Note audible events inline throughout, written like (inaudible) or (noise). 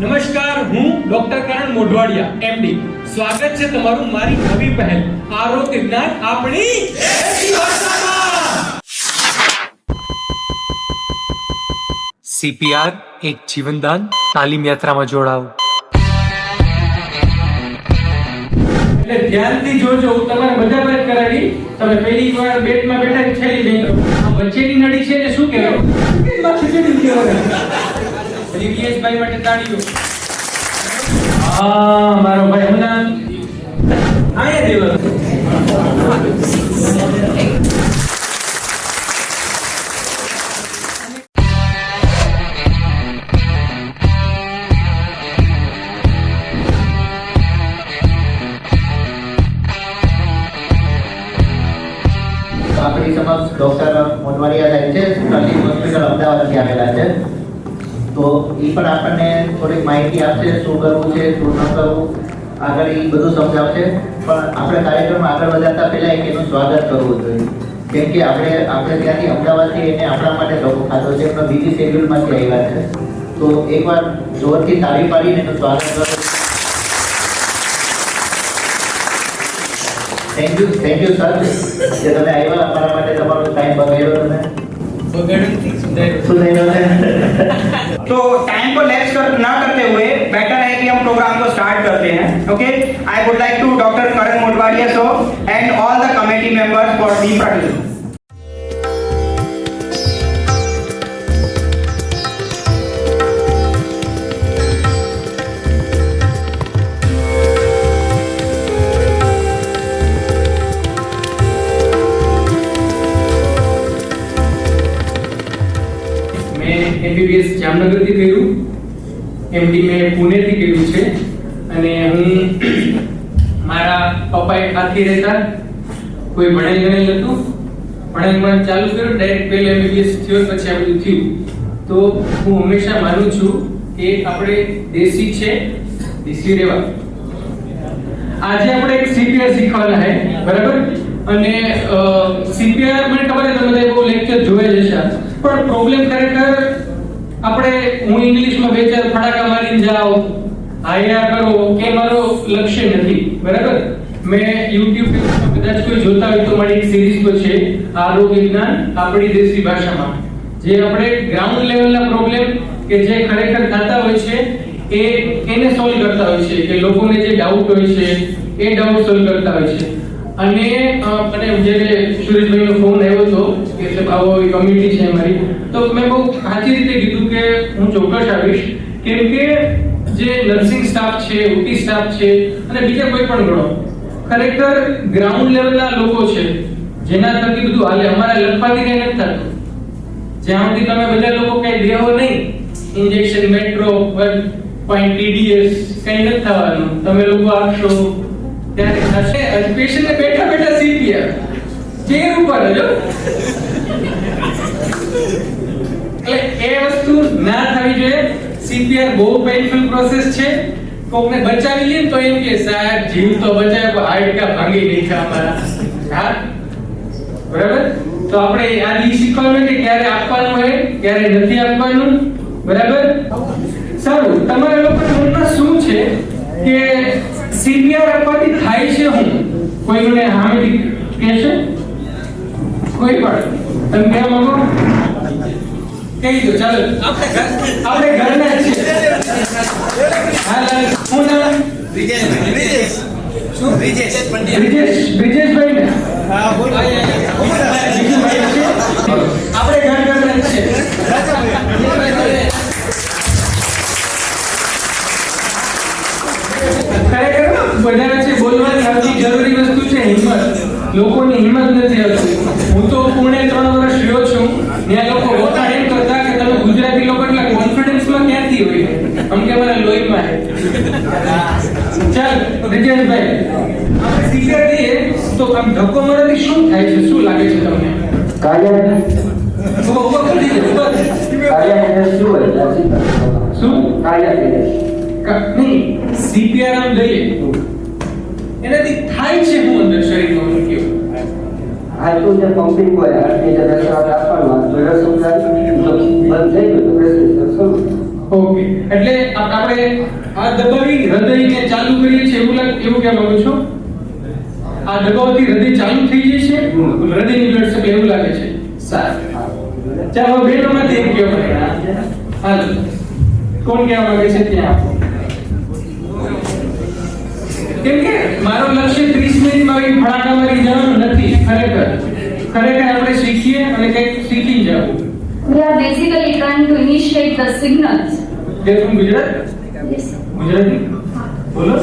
નમસ્કાર હું ડોક્ટર કરણ મોઢવાડિયા એમડી સ્વાગત છે તમારું મારી નવી પહેલ આરોગ્ય જ્ઞાન આપણી સીપીઆર એક જીવનદાન તાલીમ યાત્રામાં જોડાઓ. એટલે ધ્યાનથી જોજો હું તમારે બધા પર કરાવી તમે પહેલી વાર બેડમાં બેઠા છેલી આ વચ્ચેની નળી છે ને શું કહેવાય? દિવ્યેશભાઈ માટે તાળીઓ. હા મારો ભાઈ હમણાં આયા દેવા આગળ વધારતા પહેલા એક એનું સ્વાગત કરવું જોઈએ. કેમ કે આપણે આપણે ત્યાંથી અમદાવાદથી એને આપણા માટે લોકો ખાતો છે, પણ બીજી શેડ્યુલમાંથી આવ્યા છે. તો એકવાર જોરથી તાળી પાડીને એનું સ્વાગત કરો. Thank you thank you sir જે તમે આવ્યા, અમારા માટે તમારો ટાઈમ બગાડ્યો તમે. तो टाइम को लेस कर, ना करते हुए बेटर है कि हम प्रोग्राम को स्टार्ट करते हैं okay I would like to doctor Karan Motwadia so and all the committee members for the produce MBBS જામનગરથી કર્યું. એમડી મેં પુણેથી કર્યું છે. અને હું મારા પપ્પાએ ખાતી રહેતા કોઈ ભણેલ ગણેલ હતું ભણેલ પણ ચાલુ કર્યું ડાયરેક્ટ પહેલા એમબીબીએસ થયો, પછી આ બધું થયું. તો હું હંમેશા માનું છું કે આપણે દેશી છે, દેશી રહેવા. આજે આપણે એક સીપીઆર શીખવાના હે, બરાબર? અને સીપીઆર મને ખબર છે, તમે બહુ લેક્ચર જોયા જ હશે. પણ પ્રોબ્લેમ ખરેખર આપણે હું ઇંગ્લિશમાં બે ચાર ફટાકા મારી જાઓ હાયા કરો, કે મારો લક્ષ્ય નથી, બરાબર? મેં યુટ્યુબ કદાચ કોઈ જોતા હોય તો મારી સિરીઝ તો છે, આરોગ્ય જ્ઞાન આપણી દેશી ભાષામાં. જે આપણે ગ્રાઉન્ડ લેવલના પ્રોબ્લેમ કે જે ખરેખર થતા હોય છે, એ એને સોલ્વ કરતા હોય છે, કે લોકોને જે ડાઉટ હોય છે, એ ડાઉટ સોલ્વ કરતા હોય છે. અને મને જ્યારે સુરેશભાઈનો ફોન આવ્યો હતો કે આવો કમ્યુનિટી છે અમારી તો મેં બહુ સાચી રીતે કીધું કે હું ચોક્કસ આવીશ. કેમ કે જે નર્સિંગ સ્ટાફ છે ઓટી સ્ટાફ છે, અને બીજા કોઈ પણ ગણો, ખરેખર ગ્રાઉન્ડ લેવલના લોકો છે, જેના થકી બધું હાલે. અમારા લખવાથી કઈ નથી થતું. જ્યાં સુધી તમે બધા લોકો કઈ દેવો નહીં ઇન્જેક્શન મેટ્રો પોઈન્ટ ટીડીએસ કઈ નથી થવાનું. તમે લોકો આપશો. ત્યારે થશે. અને પેશન્ટને બેઠા બેઠા સીપીઆર ચેર ઉપર જ હો. એટલે વસ્તુ ના થવી જોઈએ. સીપીઆર બહુ પેઇનફુલ પ્રોસેસ છે. કોકને બચાવી લઈએ તો એમ કે, સાહેબ, જીવ તો બચાવ્યો પણ હાડકા ભાંગી નાખ્યા અમારા. હા? બરાબર? તો આપણે આ ઈ શીખવાનું કે ક્યારે આપવાનું હોય, ક્યારે નથી આપવાનું? બરાબર? સારું, તમારા લોકોના મનમાં શું છે કે સીપીઆર આપવાથી થાય છે હું કોઈ મને હામી કહેશે? કોઈ પણ. તમે કહેવા માંગો કહી દો ચાલો. આપણે ઘરના છીએ. હા નામ? શું? બ્રિજેશ બ્રિજેશભાઈ ને? બીજું ભાઈ આપણે ઘર ઘરના છીએ. ખરેખર બધા વચ્ચે બોલવાની સૌથી જરૂરી વસ્તુ છે હિંમત. લોકોની હિંમત નથી આવતી. હું તો પુણે ત્રણ વર્ષ રહ્યો છું. ત્યાં લોકો વખાણ એમ કરતા કે તમે ગુજરાતી લોકો એટલે કોન્ફિડન્સમાં ક્યાંથી હોય આમ કે મારા લોહીમાં હે ચાલ બ્રિજેશભાઈ આપણે સીધા દઈએ તો આમ ધક્કો મારવાથી શું થાય છે? શું લાગે છે તમને? કાર્ય ઊભો ઊભો કરી દેજો, ઊભો. કાર્ય નિર્દેશ શું હોય? એટલે શું? કાર્ય નિર્દેશ નહીં સીપીઆર આમ લઈએ. એનાથી થાય છે હું અંદર શરીરમાં કેવું આ તો જે પંપિંગ હોય હાર્ટની જે રસાયણ આપવાનું તો રસ બંધ થઈ ગયું તો ઓકે એટલે આપણે આ દબાવી હૃદયને ચાલુ કરીએ છીએ એવું લાગે એવું કહેવા માંગુ છો? આ દબાવથી હૃદય ચાલુ થઈ જશે હૃદયની બ્લડ સપ્લાય એવું લાગે છે? સારું ચાલો બે નંબરથી એક કયો હાલ. કોણ કહેવા માંગે છે ત્યાં? આપો કેમ કે મારો લક્ષ્ય 30 મિનિટમાં એક ફડાકા મારી જવાનું નથી ખરેખર. ખરેખર આપણે શીખીએ અને કંઈક શીખી જવું We are basically trying to initiate the signals. તું ગુજરાત? Yes. ગુજરાતી? બોલો.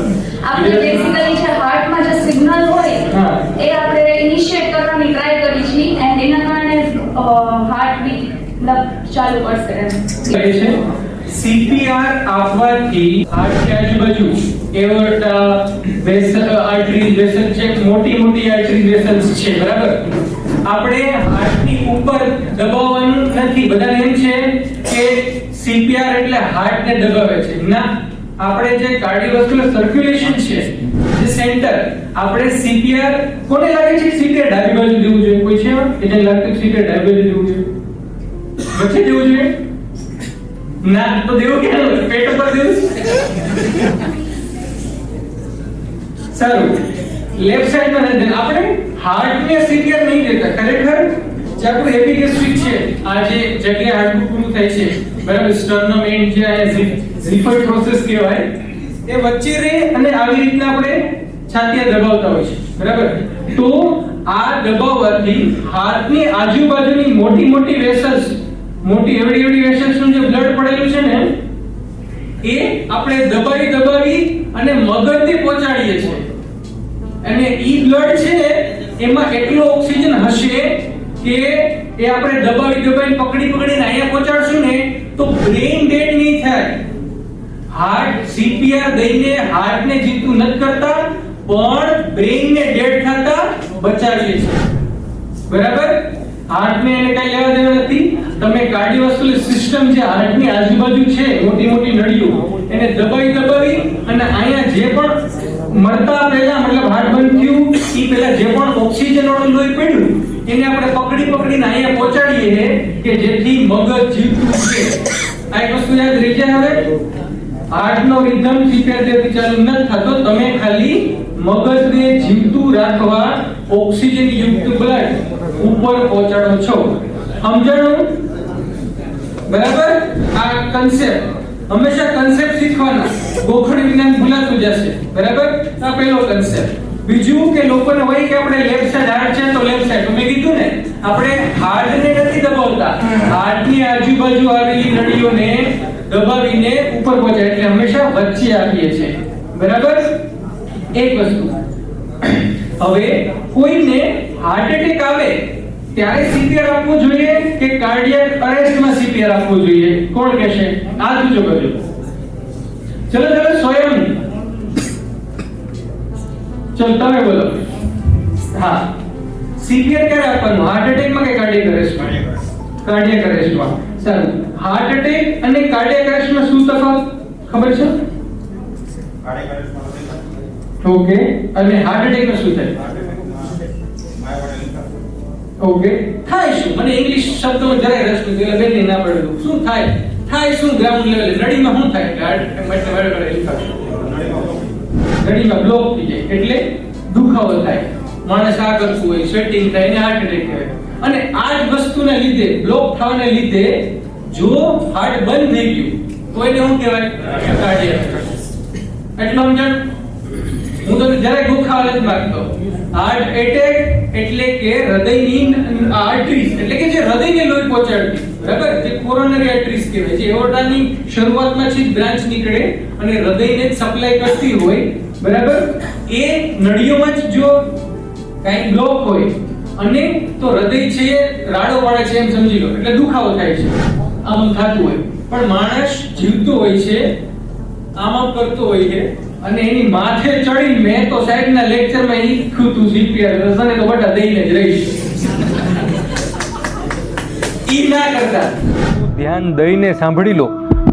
આપણે બેસિકલી જે હાર્ટમાં જે સિગ્નલ હોય એ આપણે ઇનિશિયેટ કરવાની ટ્રાય કરી છે એન્ડ એના કારણે હાર્ટ બીટ મતલબ ચાલુ કરશે છે? સીપીઆર આપવાથી હાર્ટની આજુબાજુ એવર્ટા વેસલ આર્ટરી વેસલ છે મોટી મોટી આર્ટરી વેસલ્સ છે બરાબર? આપણે હાર્ટની ઉપર દબાવવાનું નથી. બધાને એમ છે કે સીપીઆર એટલે હાર્ટને દબાવે છે. ના. આપણે જે કાર્ડિયોવાસ્ક્યુલર સર્ક્યુલેશન છે જે સેન્ટર આપણે સીપીઆર કોને લાગે છે સીપીઆર ડાબી બાજુ દેવું જોઈએ? કોઈ છે એટલે કે જેને લાગતું સીપીઆર ડાબી બાજુ દેવું જોઈએ? વચ્ચે દેવું જોઈએ? ના તો દેવું કે પેટ ઉપર દેવું? સારું. લેફ્ટ સાઈડમાં નથી આપણે હાર્ટ ને સીપીઆર નહીં દેતા ખરેખર જે આપણું એપિગેસ્ટ્રિક છે આ જે જગ્યા હાડકું પૂરું થાય છે બરાબર સ્ટર્નમ એન્ડ જે આ ઝીફર પ્રોસેસ કહેવાય એ વચ્ચે રહે અને આવી રીતના આપણે છાતીએ દબાવતા હોય છે. બરાબર? તો આ દબાવવાથી હાથની આજુબાજુની મોટી મોટી વેસલ્સ મોટી એવડી એવડી વેસલ્સનું જે બ્લડ પડેલું છે ને, એ આપણે દબાવી દબાવી અને મગજથી પહોંચાડીએ છીએ. અને ઈ બ્લડ છે એમાં એટલો ઓક્સિજન હશે કે એ આપણે દબાવી દબાવી પકડી પકડીને અહીંયા પહોંચાડશું ને તો બ્રેન ડેડ નહીં થાય. હાર્ટ સીપીઆર દઈને હાર્ટને જીતું નથી કરતા, પણ બ્રેઇનને ડેડ થતા બચાવીએ છીએ. બરાબર? હાર્ટને એને કઈ લેવા દેવા નથી. તમે કાર્ડિયોવાસ્ક્યુલર સિસ્ટમ જે હાર્ટની આજુબાજુ છે મોટી મોટી નળીઓ, એને દબાવી દબાવી અને અહીંયા જે પણ મરતા પહેલા મતલબ હાર્ટ બંધ થયું. એ પહેલા જે પણ ઓક્સિજન વાળું લોહી પડ્યું, એને આપણે પકડી પકડીને અહીંયા પહોંચાડીએ કે જેથી મગજ જીવતું છે આ એક વસ્તુ યાદ રહી જાય હવે? હાર્ટનો રિધમ સિત્તેર ચાલુ ન થતો. તમે ખાલી મગજને જીવતું રાખવા ઓક્સિજન યુક્ત બ્લડ ઉપર પહોંચાડો છો. સમજાણું? બરાબર? આ કન્સેપ્ટ હંમેશા કન્સેપ્ટ શીખવાના. ગોખણ વિજ્ઞાન ભૂલાતું જશે. બરાબર? આ પહેલો કન્સેપ્ટ બીજું કે લોકોને હોય કે આપણે લેફ્ટ સાઈડ હાર્ડ છે તો લેફ્ટ સાઈડ મેં કીધું ને, આપણે હાર્ટને નથી દબાવતા. હાર્ટની આજુબાજુ આવેલી નળીઓને દબાવીને ઉપર પહોંચાય એટલે હંમેશા વચ્ચે આપીએ છીએ. બરાબર? એક વસ્તુ. હવે કોઈને હાર્ટ એટેક આવે ત્યારે સીપીઆર આપવું જોઈએ કે કાર્ડિયક અરેસ્ટમાં સીપીઆર આપવું જોઈએ? કોણ કહેશે? આ ઊંચો કરજો ચલો ચલો સ્વયં. ચલો તમે બોલો. હા. સીપીઆર ક્યારે આપવાનું? હાર્ટ એટેકમાં કે કાર્ડિયક અરેસ્ટમાં કાર્ડિયક અરેસ્ટમાં સારું હાર્ટ એટેક અને કાર્ડિયક અરેસ્ટમાં શું તફાવત? ખબર છે? ઓકે અને હાર્ટ એટેકમાં શું થાય? ઓકે થાય શું? મને ઇંગ્લિશ શબ્દો જરાય રસ નથી, એટલે બેનને ના પડે શું થાય? થાય શું ગ્રાઉન્ડ લેવલે નળીમાં શું થાય? એટલે હાર્ટ એટેક માટે વારે વારે લખાશે નળીમાં બ્લોક થઈ જાય. એટલે દુખાવો થાય. માણસ આ કરતું હોય સ્વેટિંગ થાય, એને હાર્ટ એટેક થાય. અને આ જ વસ્તુને લીધે બ્લોક થવાને લીધે, જો હાર્ટ બંધ થઈ ગયું, તો એને શું કહેવાય? કાર્ડિયાક એટલે સમજણ? હું તમને જરાય ગોખાવા નથી માંગતો. હાર્ટ એટેક એટલે કે હૃદયની આર્ટરીસ, એટલે કે જે હૃદયને લોહી પહોંચાડતી. બરાબર? જે કોરોનરી આર્ટરીસ કહેવાય છે. એઓર્ટાની શરૂઆતમાં છે બ્રાન્ચ નીકળે અને હૃદયને સપ્લાય કરતી હોય. બરાબર? એ નળીઓમાં જ જો કાંઈ બ્લોક હોય અને તો હૃદય છે રાડો પાડે છે એમ સમજી લો. એટલે દુખાવો થાય છે. આમ થતું હોય. પણ માણસ જીવતો હોય છે આમ કરતો હોય છે અને એની માથે ચડી મેં તો સાહેબના લેક્ચરમાં ઈખ્યું તું સીપીઆર તને તો બટા દઈને જ રહીશ. ઈ ના કરતા. ધ્યાન દઈને સાંભળી લો.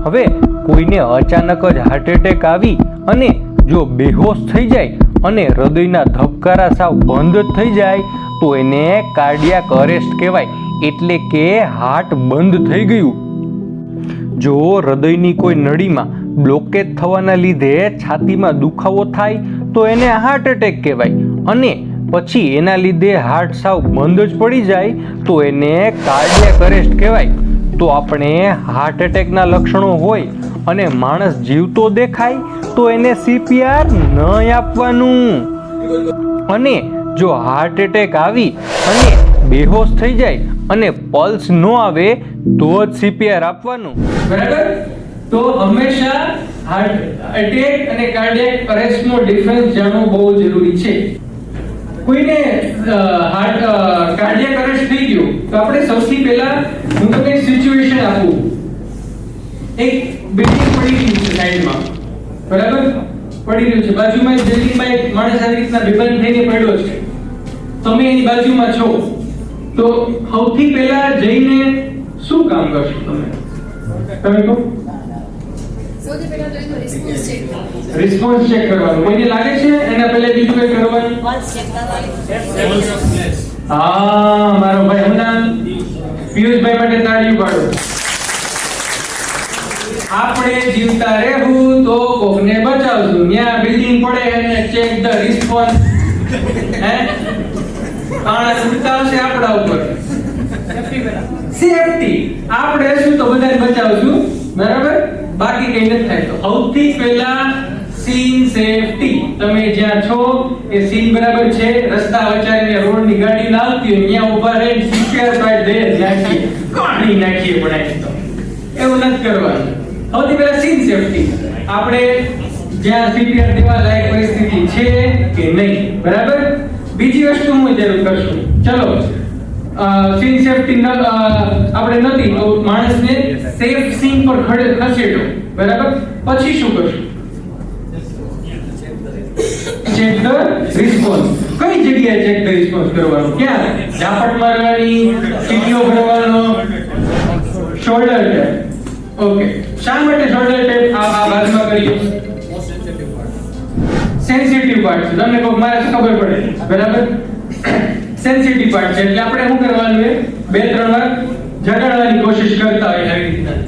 હવે કોઈને અચાનક જ હાર્ટ એટેક આવી અને જો બેહોશ થઈ જાય અને હૃદયના ધબકારા સાવ બંધ થઈ જાય, તો એને કાર્ડિયાક અરેસ્ટ કહેવાય. એટલે કે હાર્ટ બંધ થઈ ગયું. જો હૃદયની કોઈ નળીમાં બ્લોકેજ થવાના લીધે છાતીમાં દુખાવો થાય તો એને હાર્ટ એટેક કહેવાય. અને પછી એના લીધે હાર્ટ સાવ બંધ જ પડી જાય તો એને કાર્ડિયાક અરેસ્ટ કહેવાય. તો આપણે હાર્ટ એટેકના લક્ષણો હોય અને માણસ જીવતો દેખાય તો એને સીપીઆર ન આપવાનું. અને જો હાર્ટ એટેક આવી અને બેહોશ થઈ જાય અને પલ્સ ન આવે તો જ સીપીઆર આપવાનું. બરાબર? તો હંમેશા હાર્ટ એટેક અને કાર્ડિયક અરેસ્ટનો ડિફરન્સ જાણવો બહુ જરૂરી છે. કોઈને હાર્ટ કાર્ડિયક અરેસ્ટ થઈ ગયું, તો આપણે સૌથી પહેલા હું તમને સિચ્યુએશન આપું એક બિલ્ડિંગ પડી ગયું છે સાઈડમાં. બરાબર? પડી રહ્યું છે. બાજુમાં બિલ્ડિંગમાં એક માણસ આવી રીતના બેભાન થઈને પડ્યો છે. તમે એની બાજુમાં છો. તો સૌથી પહેલા જઈને શું કામ કરશો તમે? તમે કહો. રિસ્પોન્સ ચેક કરો. કરવાનો. કોઈને લાગે છે? એના પહેલા બીજું કઈ કરવાનું? હા મારો ભાઈ હમણાં પિયુષભાઈ માટે તાળીઓ પાડો. આપણે જીવતા રહેવું તો કોકને બચાવશું. ત્યાં બિલ્ડિંગ પડે અને ચેક ધ રિસ્પોન્સ હે? કાણા ઉતાવશે આપણા ઉપર. સેફટી આપણે શું તો બધાને બચાવશું? બરાબર? બાકી કઈ નથી થાય. સૌથી પહેલા સીન સેફટી તમે જ્યાં છો, એ સીન બરાબર છે. રસ્તા વચાવીને રોડની ગાડી ના આવતી હોય, ત્યાં ઊભા રહીને સિક્યોર બાય દે નાખીએ. કાઢી નાખીએ તો. એવું નથી કરવાનું. સૌથી પહેલા સીન સેફટી આપણે જ્યાં સીપીઆર દેવા લાયક પરિસ્થિતિ છે કે નહીં. બરાબર? બીજી વસ્તુ હું જરૂર કરશું. ચલો. સીન સેફટી આપણે નથી, તો માણસને સેફ સીન પર ખડે, ખસેડો. બરાબર? પછી શું કરશું? ચેક ધ રિસ્પોન્સ કઈ જગ્યાએ ચેક ધ રિસ્પોન્સ કરવાનો? ક્યાં ઝાપટ મારવાની, સીટીઓ ભરવાનો? શોલ્ડર ટેપ ઓકે શા માટે શોલ્ડર ટેપ આ આ બાજુમાં કરીએ. સેન્સિટિવ પાર્ટ છે તમને કોઈ મારે ખબર પડે. બરાબર? સેન્સિટિવ પાર્ટ છે. એટલે આપણે શું કરવાનું છે? બે ત્રણ વાર જગાડવાની કોશિશ કરતા હોય આવી રીતના.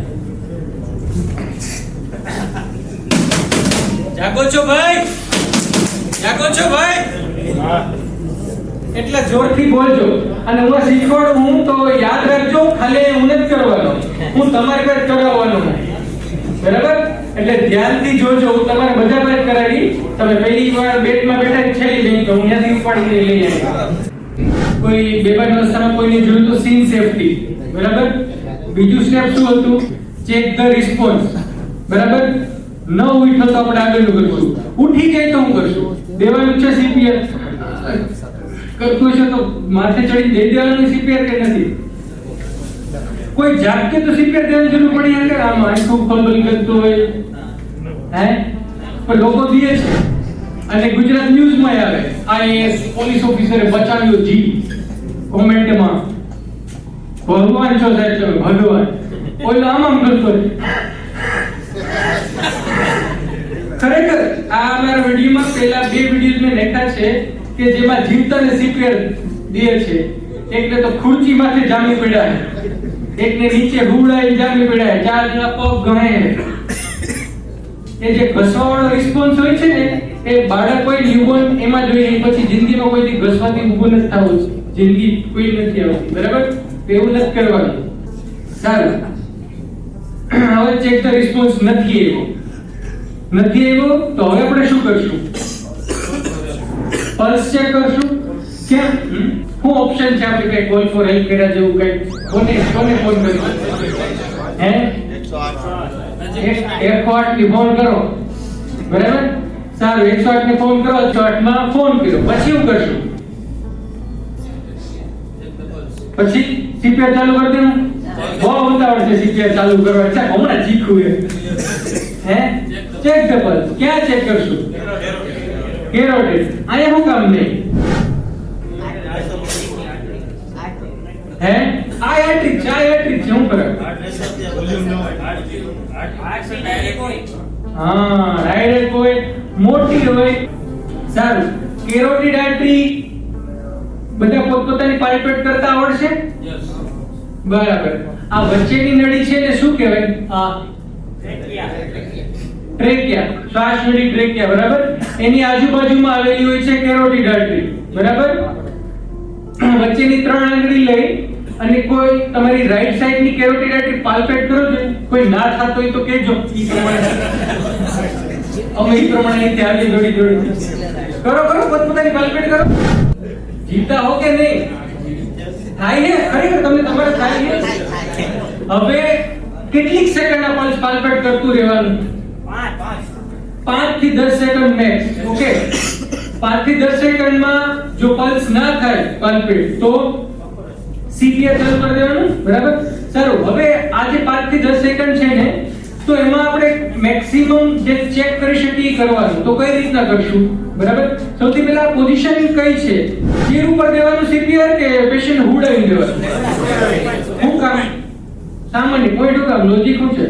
જાગો છો ભાઈ? જાગો છો ભાઈ? એટલે જોરથી બોલજો. અને હું શીખવાડ હું તો યાદ રાખજો ખાલી હું નથી કરવાનો. હું તમારી પર કરાવવાનો. બરાબર? એટલે ધ્યાનથી જોજો હું તમારે બધા પર કરાવી. તમે પહેલી વાર બેટમાં બેઠા જ છેલ્લી બેન તો હું ત્યાંથી ઉપાડીને લઈ આવી કોઈ બેભાન અવસ્થામાં કોઈને જોયું તો સીન સેફટી બરાબર? બીજું સ્ટેપ શું હતું? ચેક ધ રિસ્પોન્સ બરાબર? ન ઉઠો તો આપણે આગળનું કરશું. ઉઠી જાય તો હું કરશું. દેવાનું છે સીપીઆર કરતું છે તો માથે ચડી દઈ દેવાનું સીપીઆર કે નથી? કોઈ જાગકે તો સીપીઆર દેવાની જરૂર પડી. આ આમ આંખો ખોલબલ કરતો હોય. હે? પણ લોકો દે છે. અને ગુજરાત ન્યૂઝમાં આવે આઈએએસ પોલીસ ઓફિસરે બચાવ્યો જી. કોમેન્ટમાં. ભગવાન છો સાહેબ તમે, ભગવાન. ઓલો આમ આમ કરતો ખરેખર, આ અમારા વિડીયોમાં પહેલા બે વીડિયો મેં લેખા છે કે જેમાં જીવતાને સીપીઆર દે છે. એકને તો ખુરચી માથે જામી પડ્યા એકને નીચે હુવડાઈ જામી પડ્યા ચાર જણા પગ ગણે એ જે ઘસવાળો રિસ્પોન્સ હોય છે ને એ બાળક કોઈ ન્યૂબોર્ન એમાં જોઈએ એ પછી જિંદગીમાં કોઈથી ઘસવાથી ઊભું નથી થવું જિંદગી કોઈ નથી આવતી. બરાબર? એવું નથી કરવાનું. સારું. હવે ચેક ધ રિસ્પોન્સ નથી આવ્યો. નથી આવ્યો તો હવે આપણે શું કરશું? પલ્સ ચેક કરશું. કેમ? શું ઓપ્શન છે આપણે કઈ કોલ ફોર હેલ્પ કર્યા જેવું કઈ? કોને કોને ફોન કર્યો? હે? એક- એકસો આઠ ફોન કરો. બરાબર? સારું એકસો આઠ ને ફોન કરો એકસો આઠમાં ફોન કર્યો. પછી શું કરશું? પછી સીપીઆર ચાલુ કરી દેવું બહુ ઉતાવળ છે સીપીઆર ચાલુ કરવા છે હમણાં શીખવું એ. હે? ચેક ડબલ ક્યાં ચેક કરશું? કેરોટિડ અહીંયા શું કામ નહીં હે? આ એટ્રિક છે આ એટ્રિક છે. હું કરે હા ડાયરેક્ટ હોય. મોટી હોય સારું. કેરોટિડ આર્ટરી બધા પોતપોતાની પાલપેટ કરતા આવડશે? બરાબર. આ વચ્ચેની નળી છે ને શું કહેવાય? આ ટ્રેકિયા. શ્વાસ નળી ટ્રેકિયા બરાબર? એની આજુબાજુમાં આવેલી હોય છે કેરોટિડ આર્ટરી બરાબર? વચ્ચેની ત્રણ આંગળી લઈ અને કોઈ તમારી રાઈટ સાઈડની કેરોટિડ આર્ટરી પાલ્પેટ કરો છો? કોઈ ના થતો હોય તો કહેજો. ઈ (laughs) પ્રમાણે (laughs) અમે એ પ્રમાણે અહીંથી આગળ જોડી જોડી કરો કરો, પોતપોતાની પાલ્પેટ કરો. જીવતા હો કે નહીં? થાય છે ખરેખર તમને તમારે થાય છે હવે કેટલીક સેકન્ડ આ પલ્સ કરતું રહેવાનું? પાંચથી દસ સેકન્ડ મેક્સ ઓકે પાંચથી દસ સેકન્ડમાં જો પલ્સ ના થાય પાલ્પેટ તો સીપીએ ચાલુ કરી દેવાનું, બરાબર? સારું, હવે આ જે પાંચથી દસ સેકન્ડ છે ને તો એમાં આપણે મેક્સિમમ જે ચેક કરી શકીએ કરવાનું. તો કઈ રીતના કરશું? બરાબર? સૌથી પહેલા પોઝિશન કઈ છે? ચેર ઉપર દેવાનું સીપીઆર કે પેશન્ટ હુડાવી દેવાનું શું કામ? સામાન્ય પોઈન્ટ શું કામ? લોજિક શું છે?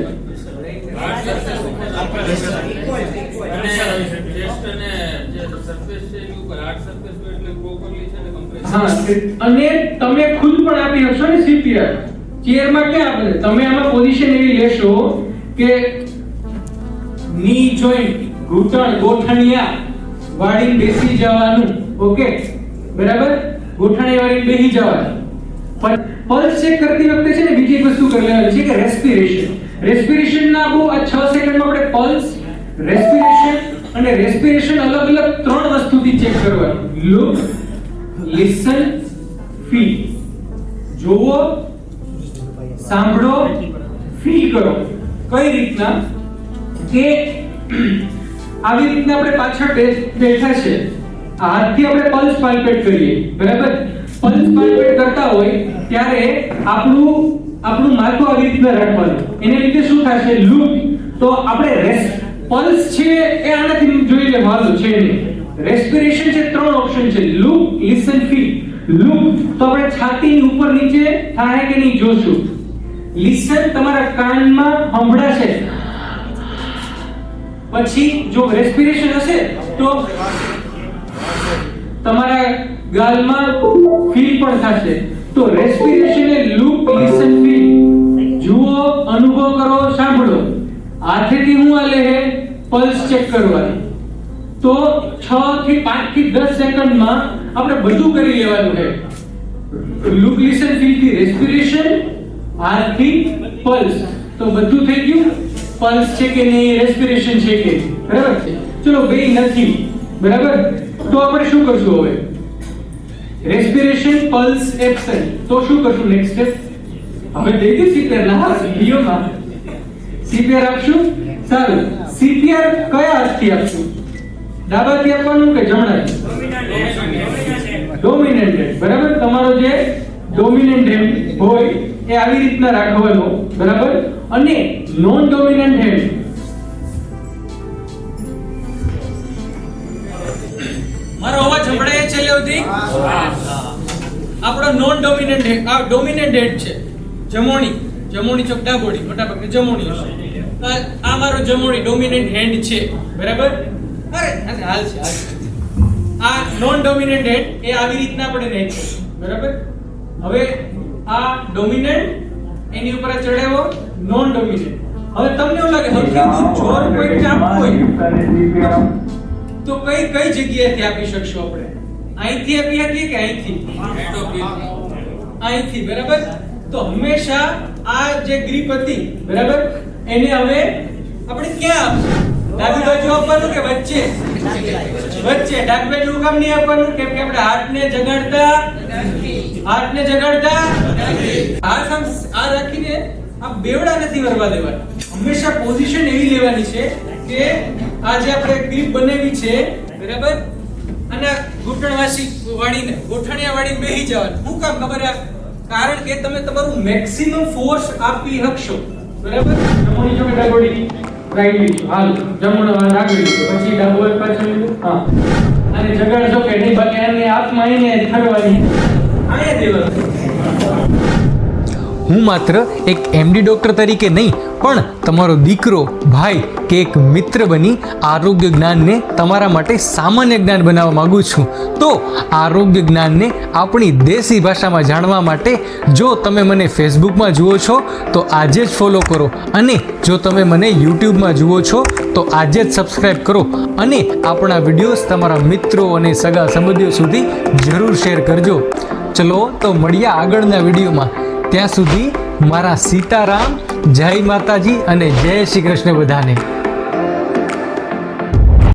અને તમે ખુદ પણ આપી હશો ને સીપીઆર ચેરમાં ક્યાં આપે? તમે આમાં પોઝિશન એવી લેશો કે ની જોઈન્ટ ઘૂંટણ ગોઠણિયા વાળી બેસી જવાનું. ઓકે? બરાબર? ગોઠણિયા વાળી બેસી જવાનું. પણ પલ્સ ચેક કરતી વખતે છે ને બીજી વસ્તુ કરી લેવાની છે કે રેસ્પિરેશન. રેસ્પિરેશન ના બહુ આ 6 સેકન્ડમાં આપણે પલ્સ, રેસ્પિરેશન અને રેસ્પિરેશન અલગ અલગ ત્રણ વસ્તુથી ચેક કરવાની. Look, listen, feel. જોવો સાંભળો, ફીલ કરો. કઈ રીતના? કે આવી રીતના આપણે પાછળ બેઠા છે. હાથથી આપણે પલ્સ પાલ્પેટ કરીએ. બરાબર? પલ્સ પાલ્પેટ કરતા હોય ત્યારે આપણું આપણું માથું આવી રીતના રાખવાનું. એને લીધે શું થશે? લૂપ. તો આપણે રેસ પલ્સ છે એ આનાથી જોઈ લેવાનું છે રેસ્પિરેશન છે, ત્રણ ઓપ્શન છે. Look, listen feel look. તો આપણે છાતીની ઉપર નીચે થાય કે નહીં જોશું? લિસન તમારા કાનમાં સંભળાશે. પછી જો રેસ્પિરેશન હશે, તો તમારા ગાલમાં ફીલ પણ થશે. તો રેસ્પિરેશન એ લૂપ લિસન ફીલ જુઓ, અનુભવ કરો, સાંભળો. હાથેથી હું આલે હે પલ્સ ચેક કરવાની. તો 6 થી 5 થી 10 સેકન્ડમાં આપણે બધું કરી લેવાનું છે. લુક લિસન ફીલથી રેસ્પિરેશન હાથથી પલ્સ. તો બધું થઈ ગયું? પલ્સ છે કે નહીં રેસ્પિરેશન છે કે. બરાબર છે. ચલો બે નથી. બરાબર? તો આપણે શું કરશું હવે? રેસ્પિરેશન પલ્સ એબ્સેન્ટ તો શું કરશું નેક્સ્ટ સ્ટેપ હવે દઈ દઉં સીપીઆર ના વિડીયોમાં. સીપીઆર આપશું? સારું. સીપીઆર કયા હાથથી આપશું? ડાબાથી આપવાનું કે જમણાથી? ડોમિનન્ટ બરાબર? તમારો જે ડોમિનન્ટ હોય એ આવી રીતના રાખવાનો, બરાબર? અને નોન ડોમિનન્ટ હેડ મારો અવાજ સંભળાય છે, લેવતી? આપણો નોન ડોમિનન્ટ હેડ આ ડોમિનન્ટ હેડ છે. જમોણી જમોણી ચોક ડાબોડી મોટા ભાગે જમોણી હશે. આ મારો જમોણી ડોમિનન્ટ હેન્ડ છે, બરાબર? અરે હાલ છે આ નોન ડોમિનન્ટ હેડ એ આવી રીતના આપણે રાખીશું બરાબર? હવે આ ડોમિનન્ટ એની ઉપર ચડેવો નોન ડોમિનન્ટ હવે તમને એવું લાગે સૌથી જોર પોઈન્ટ આપવું હોય? તો કઈ કઈ જગ્યાએથી આપી શકશો આપણે? અહીંથી આપી શકીએ કે અહીંથી? અહીંથી બરાબર? તો હંમેશા આ જે ગ્રીપ હતી બરાબર? એને હવે આપણે ક્યાં આપશું? ડાબી બાજુ આપવાનું કે વચ્ચે? વચ્ચે. ડાબી બાજુ કામ નહીં આપવાનું? કેમ કે આપણે હાથને જગાડતા હાથને જગાડતા આ આ રાખીને આ બેવડા નથી વરવા દેવાના. હંમેશા પોઝિશન એવી લેવાની છે કે આ જે આપણે ગ્રીપ બનાવી છે, બરાબર? અને ઘૂંટણવાસી વાળીને ગોઠણિયા વાળીને બેહી જવાનું. હું કામ ખબર આ? કારણ કે તમે તમારું મેક્સિમમ ફોર્સ આપી શકશો. બરાબર? જમણી જોડે ડાબોડી રાઈટ લીધું. હાલ, જમણો આગળ લીધો. પછી ડાબો પાછળ લીધું. હા. અને જગાડશો કે નહીં બાકી એમની આત્મા એને ઠરવાની હું માત્ર એક એમડી ડૉક્ટર તરીકે નહીં પણ તમારો દીકરો, ભાઈ કે એક મિત્ર બની આરોગ્ય જ્ઞાનને તમારા માટે સામાન્ય જ્ઞાન બનાવવા માગું છું. તો આરોગ્ય જ્ઞાનને આપણી દેશી ભાષામાં જાણવા માટે જો તમે મને ફેસબુકમાં જુઓ છો, તો આજે જ ફોલો કરો. અને જો તમે મને યુટ્યુબમાં જુઓ છો, તો આજે જ સબસ્ક્રાઈબ કરો. અને આપણા વિડીયોઝ તમારા મિત્રો અને સગા સંબંધીઓ સુધી જરૂર શેર કરજો. ચલો, તો મળીએ આગળના વિડીયોમાં. ત્યાં સુધી મારા સીતારામ જય માતાજી અને જય શ્રી કૃષ્ણ બધાને.